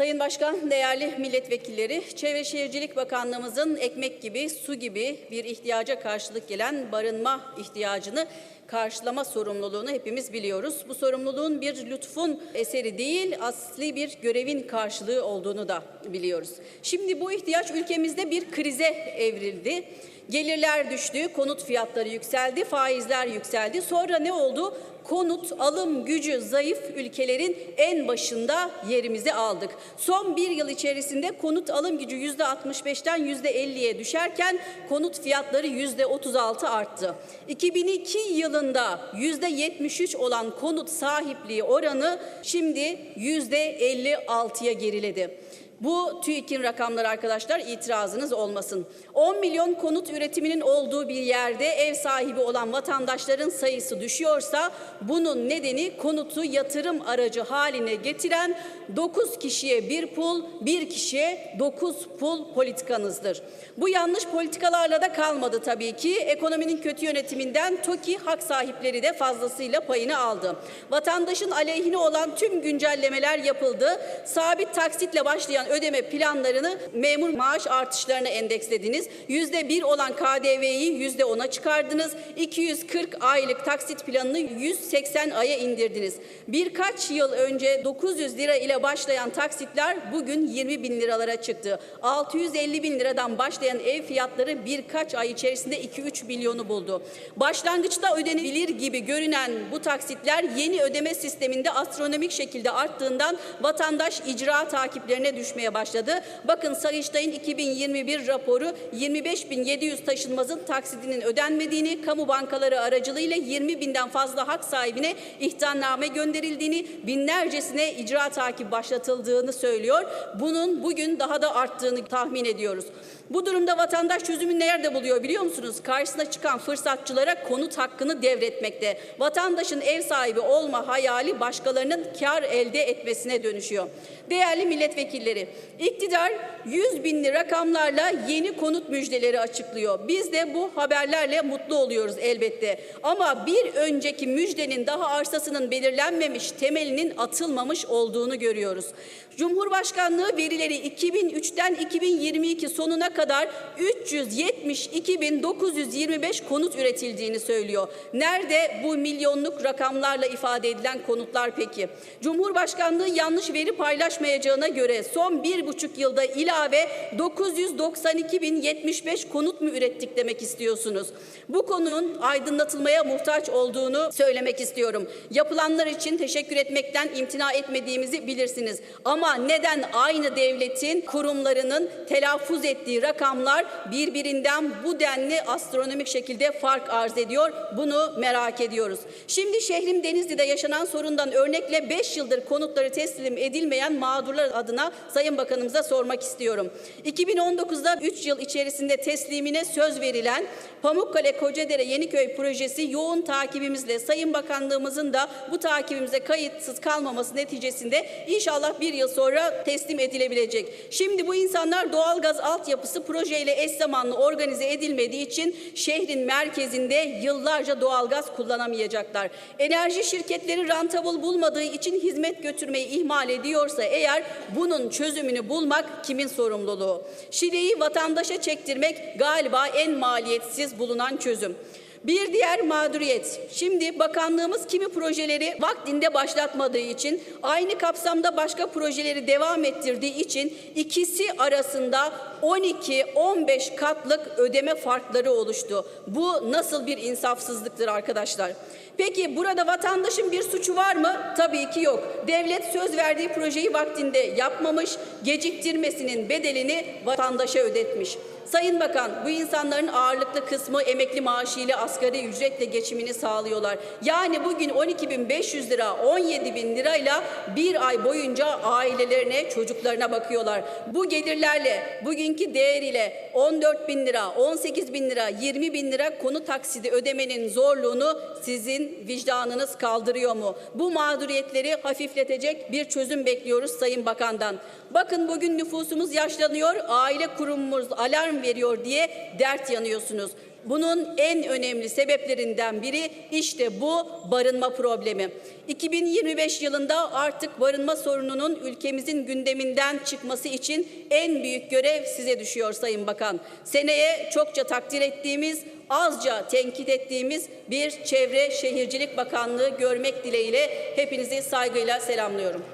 Sayın Başkan, değerli milletvekilleri, Çevre Şehircilik Bakanlığımızın ekmek gibi, su gibi bir ihtiyaca karşılık gelen barınma ihtiyacını karşılama sorumluluğunu hepimiz biliyoruz. Bu sorumluluğun bir lütfun eseri değil, asli bir görevin karşılığı olduğunu da biliyoruz. Şimdi bu ihtiyaç ülkemizde bir krize evrildi. Gelirler düştü, konut fiyatları yükseldi, faizler yükseldi. Sonra ne oldu? konut alım gücü zayıf ülkelerin en başında yerimizi aldık. Son bir yıl içerisinde konut alım gücü yüzde 65'ten yüzde 50'ye düşerken konut fiyatları yüzde 36 arttı. 2002 yılında yüzde 73 olan konut sahipliği oranı şimdi yüzde 56'ya geriledi. Bu TÜİK'in rakamları arkadaşlar itirazınız olmasın. 10 milyon konut üretiminin olduğu bir yerde ev sahibi olan vatandaşların sayısı düşüyorsa bunun nedeni konutu yatırım aracı haline getiren 9 kişiye bir pul, bir kişiye 9 pul politikanızdır. Bu yanlış politikalarla da kalmadı tabii ki. Ekonominin kötü yönetiminden TOKİ hak sahipleri de fazlasıyla payını aldı. Vatandaşın aleyhine olan tüm güncellemeler yapıldı. Sabit taksitle başlayan ödeme planlarını memur maaş artışlarına endekslediniz. Yüzde bir olan KDV'yi yüzde ona çıkardınız. 240 aylık taksit planını 180 aya indirdiniz. Birkaç yıl önce 900 lira ile başlayan taksitler bugün 20 bin liralara çıktı. 650 bin liradan başlayan ev fiyatları birkaç ay içerisinde 2-3 milyonu buldu. Başlangıçta ödenebilir gibi görünen bu taksitler yeni ödeme sisteminde astronomik şekilde arttığından vatandaş icra takiplerine düşmeye başladı. Bakın Sayıştay'ın 2021 raporu 25.700 taşınmazın taksidinin ödenmediğini, kamu bankaları aracılığıyla 20 binden fazla hak sahibine ihtarname gönderildiğini, binlercesine icra takip başlatıldığını söylüyor. Bunun bugün daha da arttığını tahmin ediyoruz. Bu durumda vatandaş çözümü nerede buluyor biliyor musunuz? Karşısına çıkan fırsatçılara konut hakkını devretmekte. Vatandaşın ev sahibi olma hayali başkalarının kar elde etmesine dönüşüyor. Değerli milletvekilleri, iktidar 100 binli rakamlarla yeni konut müjdeleri açıklıyor. Biz de bu haberlerle mutlu oluyoruz elbette. Ama bir önceki müjdenin daha arsasının belirlenmemiş, temelinin atılmamış olduğunu görüyoruz. Cumhurbaşkanlığı verileri 2003'ten 2022 sonuna kadar 372.925 konut üretildiğini söylüyor. Nerede bu milyonluk rakamlarla ifade edilen konutlar peki? Cumhurbaşkanlığı yanlış veri paylaşmayacağına göre son bir buçuk yılda ilave 992.075 konut mu ürettik demek istiyorsunuz? Bu konunun aydınlatılmaya muhtaç olduğunu söylemek istiyorum. Yapılanlar için teşekkür etmekten imtina etmediğimizi bilirsiniz. Ama neden aynı devletin kurumlarının telaffuz ettiği rakamlar birbirinden bu denli astronomik şekilde fark arz ediyor? Bunu merak ediyoruz. Şimdi şehrim Denizli'de yaşanan sorundan örnekle 5 yıldır konutları teslim edilmeyen mağdurlar adına Sayın Bakanımıza sormak istiyorum. 2019'da 3 yıl içerisinde teslimine söz verilen Pamukkale Kocadere Yeniköy projesi yoğun takibimizle Sayın Bakanlığımızın da bu takibimize kayıtsız kalmaması neticesinde inşallah bir yıl sonra teslim edilebilecek. Şimdi bu insanlar doğalgaz altyapısı projeyle eş zamanlı organize edilmediği için şehrin merkezinde yıllarca doğalgaz kullanamayacaklar. Enerji şirketleri rentable bulmadığı için hizmet götürmeyi ihmal ediyorsa eğer bunun çözümünü bulmak kimin sorumluluğu? Şileyi vatandaşa çektirmek galiba en maliyetsiz bulunan çözüm. Bir diğer mağduriyet. Şimdi bakanlığımız kimi projeleri vaktinde başlatmadığı için, aynı kapsamda başka projeleri devam ettirdiği için ikisi arasında 12-15 katlık ödeme farkları oluştu. Bu nasıl bir insafsızlıktır arkadaşlar? Peki burada vatandaşın bir suçu var mı? Tabii ki yok. Devlet söz verdiği projeyi vaktinde yapmamış, geciktirmesinin bedelini vatandaşa ödetmiş. Sayın Bakan, bu insanların ağırlıklı kısmı emekli maaşı ile asgari ücretle geçimini sağlıyorlar. Yani bugün 12.500 lira, 17.000 lirayla bir ay boyunca ailelerine, çocuklarına bakıyorlar. Bu gelirlerle, bugünkü değeriyle 14 bin lira, 18 bin lira, 20 bin lira konu taksidi ödemenin zorluğunu sizin vicdanınız kaldırıyor mu? Bu mağduriyetleri hafifletecek bir çözüm bekliyoruz Sayın Bakan'dan. Bakın bugün nüfusumuz yaşlanıyor, aile kurumumuz alarm veriyor diye dert yanıyorsunuz. Bunun en önemli sebeplerinden biri işte bu barınma problemi. 2025 yılında artık barınma sorununun ülkemizin gündeminden çıkması için en büyük görev size düşüyor Sayın Bakan. Seneye çokça takdir ettiğimiz, azca tenkit ettiğimiz bir Çevre Şehircilik Bakanlığı görmek dileğiyle hepinizi saygıyla selamlıyorum.